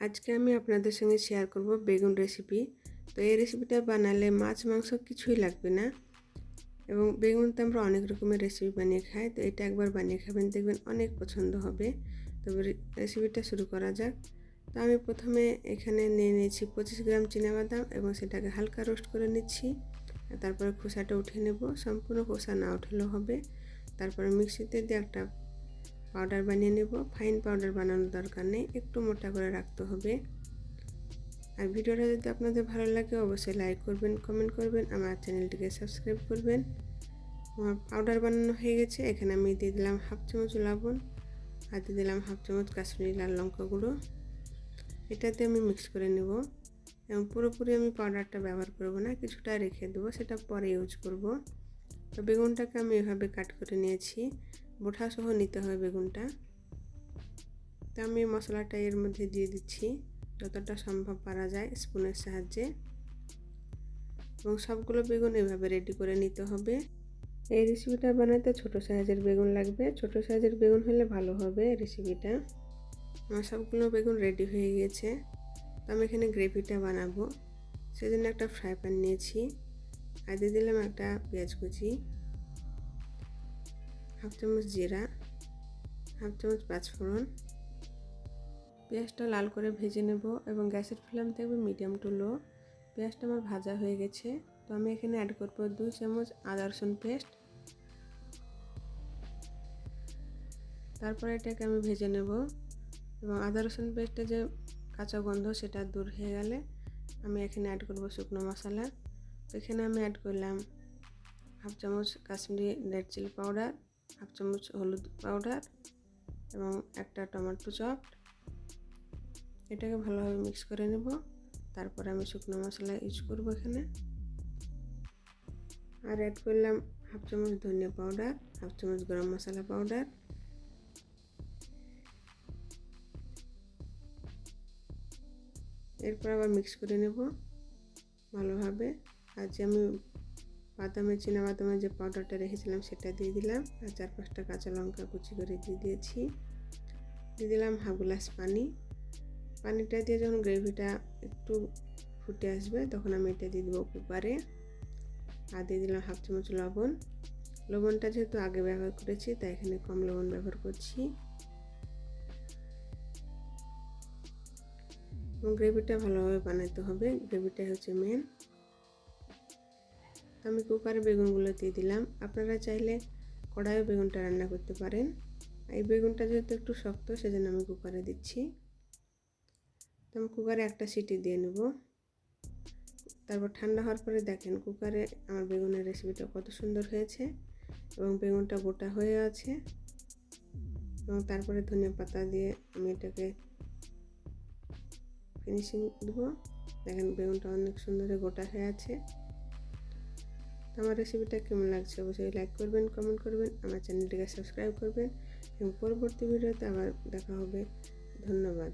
আজকে আমি আপনাদের সঙ্গে শেয়ার করব বেগুন রেসিপি তো এই রেসিপিটা বানালে মাছ, মাংস কিছুই লাগবে না এবং বেগুন তো আমরা অনেক রকমের রেসিপি বানিয়ে খাই, তো এটা একবার বানিয়ে খাবেন, দেখবেন অনেক পছন্দ হবে। তবে রেসিপিটা শুরু করা যাক। তো আমি প্রথমে এখানে নিয়ে নিয়েছি পঁচিশ গ্রাম বাদাম এবং সেটাকে হালকা রোস্ট করে নিচ্ছি। তারপরে খোসাটা উঠিয়ে নেব, সম্পূর্ণ খোসা না উঠলেও হবে। তারপরে মিক্সিতে দিয়ে একটা পাউডার বানিয়ে নেব। ফাইন পাউডার বানানোর দরকার নেই, একটু মোটা করে রাখতে হবে। আর ভিডিওটা যদি আপনাদের ভালো লাগে, অবশ্যই লাইক করবেন কমেন্ট করবেন, আমার চ্যানেলটিকে সাবস্ক্রাইব করবেন। আমার পাউডার বানানো হয়ে গেছে, এখানে আমি দিয়ে দিলাম হাফ চামচ লবণ আর দিয়ে দিলাম হাফ চামচ কাশ্মীরি লাল লঙ্কা গুঁড়ো। এটাতে আমি মিক্স করে নেব। এবং পুরোপুরি আমি পাউডারটা ব্যবহার করব না, কিছুটা রেখে দেবো, সেটা পরে ইউজ করব। তো বেগুনটাকে আমি এভাবে কাট করে নিয়েছি। বোঠা সহ নিতে হবে বেগুনটা। তো আমি মশলাটা এর মধ্যে দিয়ে দিচ্ছি, যতটা সম্ভব পারা যায় স্পুনের সাহায্যে। এবং সবগুলো বেগুন এভাবে রেডি করে নিতে হবে। এই রেসিপিটা বানাতে ছোট সাইজের বেগুন লাগবে। ছোট সাইজের বেগুন হলে ভালো হবে রেসিপিটা আমার সবগুলো বেগুন রেডি হয়ে গিয়েছে তো আমি এখানে গ্রেভিটা বানাবো। সেজন্য একটা ফ্রাই প্যান নিয়েছি। আর দিয়ে দিলাম একটা পেঁয়াজ কুচি। হাফ চামচ জিরা হাফ চামচ পাঁচফোড়ন। পেঁয়াজটা লাল করে ভেজে নেব এবং গ্যাসের ফ্লেম থাকবে মিডিয়াম টু লো। পেঁয়াজটা আমার ভাজা হয়ে গেছে। তো আমি এখানে অ্যাড করব দুই চামচ আদা রসুন পেস্ট তারপরে এটাকে আমি ভেজে নেব এবং আদা রসুন পেস্টে যে কাঁচা গন্ধ সেটা দূর হয়ে গেলে আমি এখানে অ্যাড করব শুকনো মশলা। এখানে আমি অ্যাড করলাম হাফ চামচ Kashmiri red chilli powder half চামচ হলুদ পাউডার এবং একটা টমেটো চপ। এটাকে ভালোভাবে মিক্স করে নেব। তারপরে আমি শুকনো মশলা ইউজ করব এখানে। আর অ্যাড করলাম হাফ চামচ ধনিয়া পাউডার, হাফ চামচ গরম মশলা পাউডার। এরপর আবার মিক্স করে নেব ভালোভাবে। যে আমি বাদামের চিনা বাদামের যে পাউডারটা রেখেছিলাম, সেটা দিয়ে দিলাম। আর চার পাঁচটা কাঁচা লঙ্কা কুচি করে দিয়ে দিয়েছি। দিয়ে দিলাম হাফ গ্লাস পানি। পানিটা দিয়ে যখন গ্রেভিটা একটু ফুটে আসবে, তখন আমি এটা দিয়ে দেবো কুকারে। আর দিয়ে দিলাম হাফ চামচ লবণ। লবণটা যেহেতু আগে ব্যবহার করেছি, তাই এখানে কম লবণ ব্যবহার করছি। এবং গ্রেভিটা ভালোভাবে বানাতে হবে। গ্রেভিটা হচ্ছে মেন আমি কুকারে বেগুনগুলো দিয়ে দিলাম। আপনারা চাইলে কড়াইও বেগুনটা রান্না করতে পারেন। এই বেগুনটা যেহেতু একটু শক্ত, সেজন্য আমি কুকারে দিচ্ছি। তো আমি কুকারে একটা সিটি দিয়ে নেব। তারপর ঠান্ডা হওয়ার পরে দেখেন কুকারে আমার বেগুনের রেসিপিটা কত সুন্দর হয়েছে এবং বেগুনটা গোটা হয়ে আছে। এবং তারপরে ধনিয়া পাতা দিয়ে আমি এটাকে ফিনিশিং দেবো। দেখেন বেগুনটা অনেক সুন্দর গোটা হয়ে আছে। আমার রেসিপিটা কেমন লাগছে অবশ্যই লাইক করবেন কমেন্ট করবেন, আমার চ্যানেলটিকে সাবস্ক্রাইব করবেন, এবং পরবর্তী ভিডিওতে আবার দেখা হবে। ধন্যবাদ।